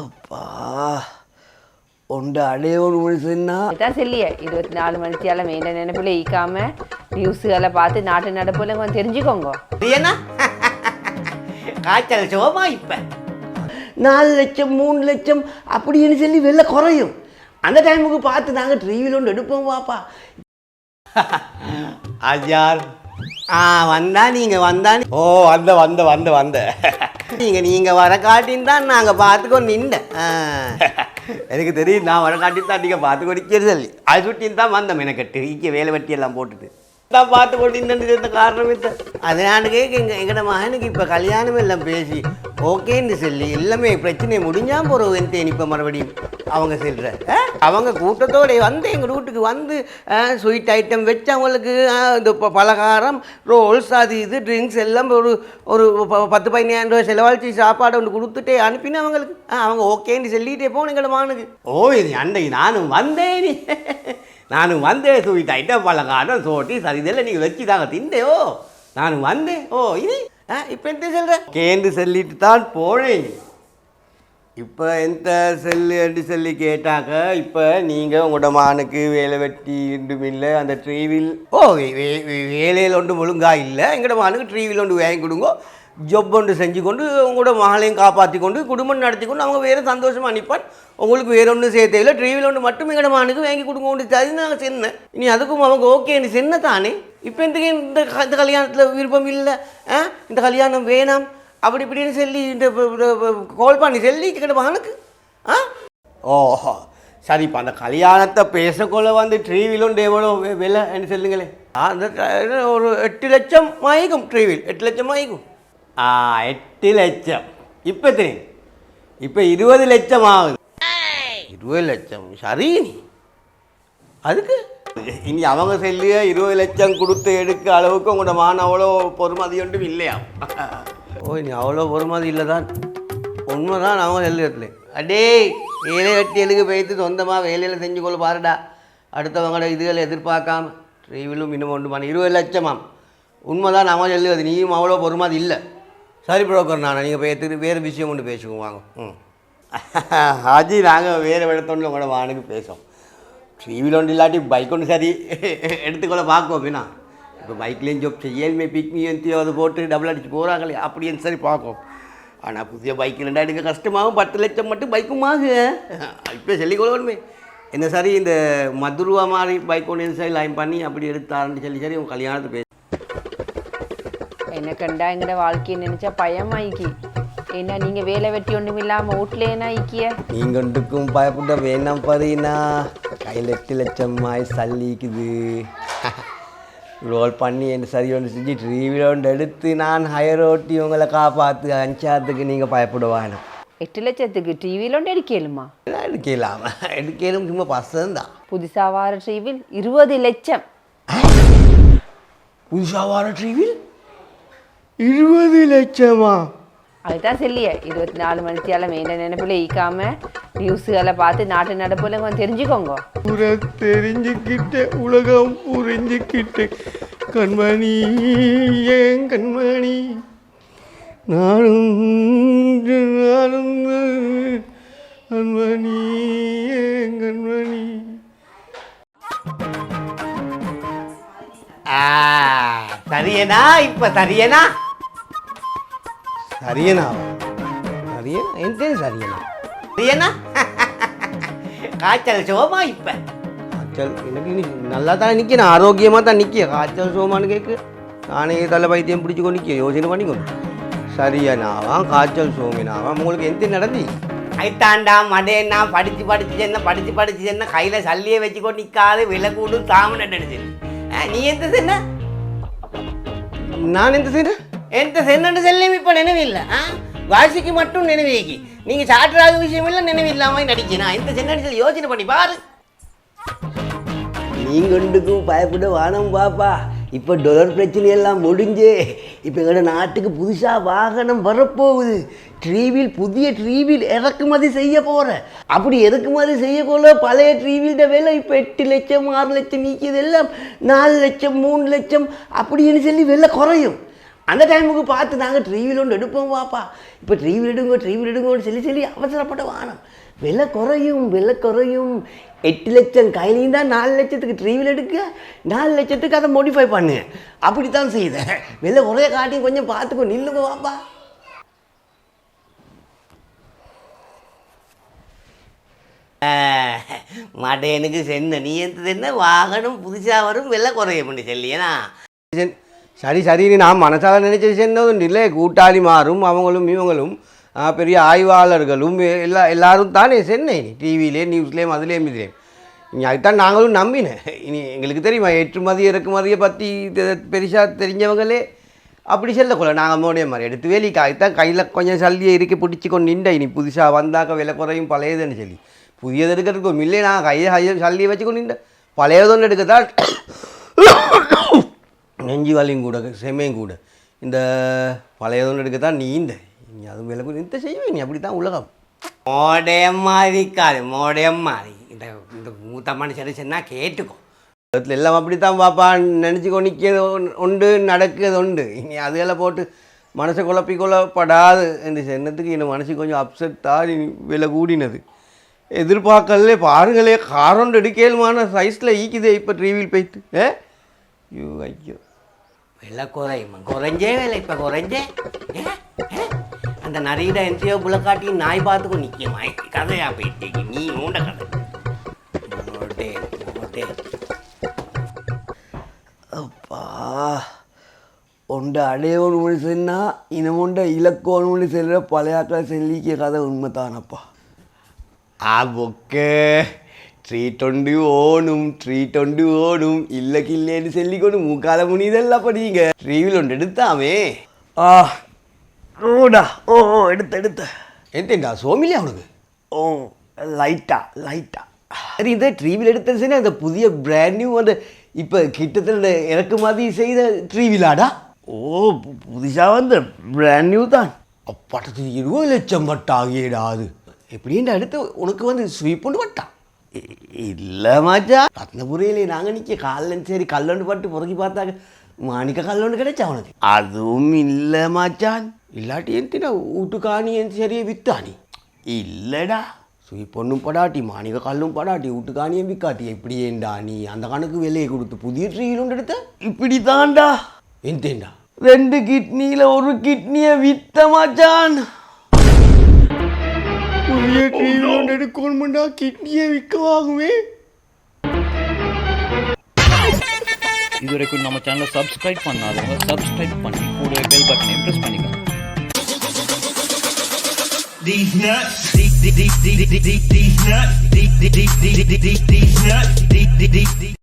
அப்பா உண்ட அடையோடு முடிச்சுன்னா இதான் சொல்லியே. இருபத்தி நாலு மணித்தியால வேண்ட நினைப்புல ஈக்காம நியூஸுகளை பார்த்து நாட்டு நடப்புல கொஞ்சம் தெரிஞ்சுக்கோங்க. என்ன? காய்ச்சல் சோமா இப்ப? நாலு லட்சம் மூணு லட்சம் அப்படின்னு சொல்லி வெளில குறையும். அந்த டைமுக்கு பார்த்து நாங்கள் டிவியில் ஒன்று எடுப்போம் பாப்பா அஜார் ஆ வந்தா நீங்க வந்தா ஓ வந்த வந்த வந்த வந்த. நீங்க நீங்க வர காட்டின்னு தான் நாங்க பார்த்துக்கொண்டு நின்ன எனக்கு தெரியும் நான் வர காட்டின்னு தான் நீங்க பார்த்து நிக்கிறது அது சுட்டின்னு தான் வந்தோம். எனக்கு வேலை வெட்டி எல்லாம் போட்டுட்டு. தான் பார்த்து கொண்டு இந்த காரணம் இது அதனால எங்க எங்கட மகனுக்கு இப்போ கல்யாணம் எல்லாம் பேசி ஓகேன்னு சொல்லி எல்லாமே பிரச்சனை முடிஞ்சா போகிறோம் இப்போ மறுபடியும் அவங்க செல்ற ஆ? அவங்க கூட்டத்தோட வந்து எங்கள் வீட்டுக்கு வந்து ஸ்வீட் ஐட்டம் வச்சு அவங்களுக்கு ஆ, இந்த ப- பலகாரம் ரோல்ஸ் அது இது ட்ரிங்க்ஸ் எல்லாம் ஒரு ஒரு ப- பத்து பதினாயிரம் ரூபாய் செலவழிச்சு சாப்பாடு ஒன்று கொடுத்துட்டே அனுப்பினா அவங்களுக்கு ஆ, அவங்க ஓகேன்னு சொல்லிட்டே போகணும் எங்களோட மகனுக்கு ஓ இது அண்டை நானும் வந்தேன் நானும் வந்தேன் ஸ்வீட் ஐட்டம் பழகாதான் சோட்டி சரிதெல்லாம் நீங்கள் வச்சு தாங்க திண்டேயோ நான் வந்தேன் ஓ இது ஆ இப்போ என்ன சொல்கிறேன் கேண்டு சொல்லிட்டு தான் போனேன் இப்போ எந்த செல்லு என்று சொல்லி கேட்டாக்க இப்போ நீங்கள் உங்களோட மானுக்கு வேலை வெட்டி இன்றும் இல்லை அந்த ட்ரீவில் ஓ வே- வேலையில் ஒன்று ஒழுங்கா இல்லை. எங்களோட மானுக்கு ட்ரீவில் ஒன்று வாங்கி கொடுங்க. ஜொப் ஒன்று செஞ்சு கொண்டு உங்களோட மகளையும் காப்பாற்றி கொண்டு குடும்பம் நடத்தி கொண்டு அவங்க வேறு சந்தோஷமாக அனுப்பான் உங்களுக்கு வேறு ஒன்றும் செய்ய தேவையில்லை. ட்ரீவில் ஒன்று மட்டும் எங்களோட மகனுக்கு வாங்கி கொடுங்க. ஒன்று அது நாங்கள் சென்ன இனி அதுக்கும் அவங்க ஓகேன்னு சென்ன தானே. இப்போ இந்த இந்த க- இந்த கல்யாணத்தில் விருப்பம் இல்லை? ஆ? இந்த கல்யாணம் வேணாம். அப்படி இப்படின்னு சொல்லி இந்த கால் பண்ணி சொல்லி கிட்ட மகனுக்கு. ஆ? ஓஹோ. சரிப்பா அந்த கல்யாணத்தை பேசக்கொள்ள வந்து ட்ரீவில் ஒன்று எவ்வளோ விலைன்னு விலை? என்ன சொல்லுங்களேன்? அந்த ஒரு எட்டு லட்சம் ஆயிக்கும் ட்ரீவில் எட்டு லட்சம் ஆயிக்கும். ஆ எட்டு லட்சம் இப்போ தெரியும் இப்போ இருபது லட்சம் ஆகுது இருபது லட்சம் சரி அதுக்கு இனி அவங்க சொல்லி இருபது லட்சம் கொடுத்து எடுக்க அளவுக்கு உங்களோட மான அவ்வளோ பொறுமதி ஒன்றும் இல்லையா ஓ நீ அவ்வளோ பொறுமதி இல்லை தான் உண்மைதான் அவங்க எழுதுறதுல அடே வேலை வெட்டியலுக்கு போய்த்து சொந்தமாக வேலையில் செஞ்சு கொள்ள பாருடா அடுத்தவங்களோட இதுகளை எதிர்பார்க்காம ட்ரீவிலும் இன்னும் ஒன்று பண்ண இருபது லட்சமாம் உண்மைதான் அவன் எழுதுறது நீயும் அவ்வளோ பொறுமதி இல்லை சரி புரோக்கர் நான் நீங்கள் போய் எடுத்துக்கிட்டு வேறு விஷயம் ஒன்று பேசுவோம் வாங்க. ம். ஹாஜி நாங்கள் வேறு இடத்தொண்டு உங்களோட வானுக்கு பேசுவோம். டிவியில் ஒன்று இல்லாட்டி பைக் ஒன்று சரி. எடுத்துக்கொள்ள பார்க்குவோம் அப்படின்னா இப்போ பைக்லேயும் ஜோப் செய்யலுமே பிக்மி எந்தியோ அது போட்டு டபுள் அடிச்சு போகிறாங்களே அப்படின்னு சரி பார்க்கும் ஆனால் புதிய பைக் ரெண்டா எடுக்க கஷ்டமாகும். பத்து லட்சம் மட்டும் பைக்குமாகு இப்போ சொல்லிக் கொள்ளணுமே. என்ன சரி இந்த மதுருவா மாதிரி பைக் ஒன்று சரி லைன் பண்ணி அப்படி எடுத்தாருன்னு சொல்லி சரி உங்கள் கல்யாணத்தை பேச என்ன கண்டா எங்கட வாழ்க்கையை நினைச்சா பயமாயிக்கி ஏன்னா நீங்க வேலை வெட்டி ஒன்றும் இல்லாம வீட்டுல ஐக்கிய நீங்கள் ஒன்றுக்கும் பயப்பட வேணாம் பாருனா கையில் எட்டு லட்சம் ஆய் சல்லிக்குது. ரோல் பண்ணி என்ன சரி ஒன்று செஞ்சு ஒன்று எடுத்து நான் ஹையர் ஓட்டி உங்களை காப்பாற்று அஞ்சாத்துக்கு நீங்கள் பயப்பட வேணாம் எட்டு லட்சத்துக்கு டிவியில் ஒன்று எடுக்கலுமா? எடுக்கலாம் எடுக்கலும் சும்மா பசங்க தான் புதுசா வார டிவியில் இருபது லட்சம். புதுசாக வர டிவியில் இருபது லட்சமா? அதுதான் சொல்லியே. இருபத்தி நாலு மணித்தியால வேண்ட நினைப்புல ஈக்காம நியூஸுகளை பார்த்து நாட்டு நடப்புல கொஞ்சம் தெரிஞ்சுக்கோங்க. புற தெரிஞ்சுக்கிட்ட உலகம் புரிஞ்சுக்கிட்ட கண்மணி ஏன் கண்மணி? நானும் நானும் கண்மணி ஏன் கண்மணி? சரியனா? இப்போ சரியனா? சரியனா சரியனா என் பேர் சரியனா சரியனா காய்ச்சல் சோமா இப்போ காய்ச்சல் எனக்கு இனி நல்லா தான் நிற்கிறேன் ஆரோக்கியமாக தான் நிற்க காய்ச்சல் சோமான்னு கேட்கு நானே தலை வைத்தியம் பிடிச்சிக்கோ நிற்க யோசனை பண்ணிக்கணும் சரியனாவா காய்ச்சல் சோமினாவா உங்களுக்கு எந்த நடந்தி ஐத்தாண்டா மடேன்னா படிச்சு படிச்சு என்ன படிச்சு படிச்சு என்ன கையில சல்லியை வச்சுக்கொண்டு நிற்காது விலை கூடும் தாமன் நினைச்சு நீ எந்த சென்ன நான் எந்த செய்கிறேன் எந்த சென்னு செல்லையும் இப்போ நினைவில்லை ஆ? வாசிக்கு மட்டும் நினைவிக்கி நீங்க சாட்டுறாத விஷயம் இல்லை நினைவில்லாம நடிக்கணும் எந்த சென்னு சொல்லி யோசனை பண்ணி பாரு. நீங்கண்டுக்கும் பயப்பட வானம் பாப்பா. இப்போ டொலர் பிரச்சனை எல்லாம் முடிஞ்சு. இப்போ எங்களோட நாட்டுக்கு புதுசாக வாகனம் வரப்போகுது. ட்ரீவில் புதிய ட்ரீவில் இறக்குமதி செய்ய போகிறேன் அப்படி இறக்குமதி செய்யக்குள்ள பழைய ட்ரீவில்ட விலை இப்போ எட்டு லட்சம் ஆறு லட்சம் நீக்கியது எல்லாம் நாலு லட்சம் மூணு லட்சம் அப்படின்னு சொல்லி விலை குறையும். அந்த டைமுக்கு பார்த்து நாங்கள் ட்ரீவில் ஒன்று எடுப்போம் பாப்பா இப்போ டிவியில் எடுங்க டிவியில் எடுங்கன்னு சொல்லி சொல்லி அவசரப்பட்ட வானம். விலை குறையும் விலை குறையும். எட்டு லட்சம் கையிலையும் தான் நாலு லட்சத்துக்கு டிவியில் எடுக்க நாலு லட்சத்துக்கு அதை மோடிஃபை பண்ணுங்க. அப்படி தான் செய்தேன் விலை குறைய காட்டி கொஞ்சம் பார்த்துக்கோ நில்லுங்க பாப்பா மடையனுக்கு சென்ன நீ எந்த என்ன வாகனம் புதுசாக வரும் விலை குறைய பண்ணி சொல்லியனா சரி சரின்னு நான் மனசால் நினைச்சது சேர்ந்ததும் இல்லை. கூட்டாளி மாறும் அவங்களும் இவங்களும் பெரிய ஆய்வாளர்களும் எல்லா எல்லாரும் தானே சென்னை. டிவியிலே நியூஸ்லேயும் அதுலேயும் இதுலேயும். இங்கே அதுதான் நாங்களும் நம்பினேன். இனி எங்களுக்கு தெரியுமா ஏற்றுமதி இறக்குமதியை பற்றி பெருசாக தெரிஞ்சவங்களே அப்படி செல்லக்கூட நாங்கள் மோடிய மாதிரி எடுத்து வேலிக்கு அதுதான் கையில் கொஞ்சம் சல்லியை இறுக்கி பிடிச்சி கொண்டு நின்ற இனி புதுசாக வந்தாக்க விலை குறையும் பழையதுன்னு சொல்லி. புதியது எடுக்கிறதுக்கு இல்லை. நான் கையை கையை சல்லியை வச்சு கொண்டு நின்ற பழையதொன்று எடுக்கத்தான் நெஞ்சு வலியும் கூட செம்மையும் கூட. இந்த பழையதொன்று எடுக்கத்தான் நீந்த நீ அது விலை கூட இந்த செய்வேன் நீ அப்படி தான் உலகம் மோடையம்மா இருக்காது மோடையம்மா இந்த இந்த மூத்த மனுஷன் சொன்னா கேட்டுக்கோ. உலகத்தில் எல்லாம் அப்படி தான் பாப்பா நினச்சி கொண்டிக்கிறது உண்டு நடக்கிறது உண்டு. இனி அதுகளை போட்டு மனசை குழப்பி கொள்ளப்படாது என்று சொன்னதுக்கு என் மனசு கொஞ்சம் அப்செட் தான் விலை கூடினது. எதிர்பார்க்கலே பாருங்களே காரம் எடுக்கலுமான சைஸில் ஈக்குதே இப்போ டிவியில் போயிட்டு. ஏ? ஐயோ ஐயோ. விலை குறையுமா குறைஞ்சே விலை. இப்போ? ஏ? அந்த நரியிட என்ட்ரியோ புலக்காட்டி நாய் பார்த்துக்கோ நிற்குமா கதையா போயிட்டு நீ உண்ட கதை. அப்பா உண்ட அடையோடு மொழி சொன்னா இனமுண்ட இலக்கோடு மொழி செல்ற பழையாக்கள் செல்லிக்க கதை உண்மைதானப்பா. த்ரீ டுவெண்ட்டி ஓணும் த்ரீ டுவெண்ட்டி ஓணும் இல்லை கில்லேன்னு சொல்லி கொண்டு மூக்கால முனிதெல்லாம் படிங்க ரீவில் ஒன்று எடுத்தாமே ஆ ஓடா ஓ ஓ எடுத்த எடுத்த எடுத்தேன்டா சோமிலியா அவனுக்கு ஓ லைட்டா லைட்டா அது இதை ட்ரீவில் எடுத்ததுன்னா அந்த புதிய பிராண்ட் நியூ அந்த இப்போ கிட்டத்தட்ட இறக்குமதி செய்த ட்ரீவிலாடா ஓ புதுசாக வந்த பிராண்ட் நியூ தான் அப்பாட்டத்துக்கு இருபது லட்சம் பட்டா அது எப்படின்ட்டு அடுத்து உனக்கு வந்து ஸ்வீப் பண்ணு பட்டான் இல்லை மாச்சா ரத்னபுரியிலே நாங்கள் நிற்க காலில் சரி கல்லொண்டு பட்டு பொறுக்கி பார்த்தாங்க மாணிக்க கல்லொண்டு கிடைச்சா அவனுக்கு அதுவும் இல்லை மாச்சான் இல்லாட்டி எந்தினா வீட்டுக்காணி என் சரியை வித்தானி இல்லைடா ஸ்வீப் பொண்ணும் படாட்டி மாணிக கல்லும் படாட்டி வீட்டுக்காணியும் விற்காட்டி எப்படி ஏண்டா நீ அந்த கணக்கு விலையை கொடுத்து புதிய ட்ரீலும் எடுத்த இப்படி தான்டா எந்தேண்டா ரெண்டு கிட்னியில் ஒரு கிட்னியை வித்த மாச்சான் புதிய டிவி ஒன்று எடுக்கணும்டா கிட்னியை விற்கவாகுமே இது வரைக்கும் நம்ம சேனலை சப்ஸ்கிரைப் பண்ணாதவங்க சப்ஸ்கிரைப் பண்ணி கூடவே பெல் பட்டனை ப்ரெஸ் பண்ணிக்கோங்க These nuts, these, these, these, these, these, these nuts, these, these, these, these, these, these nuts, these, these, these, these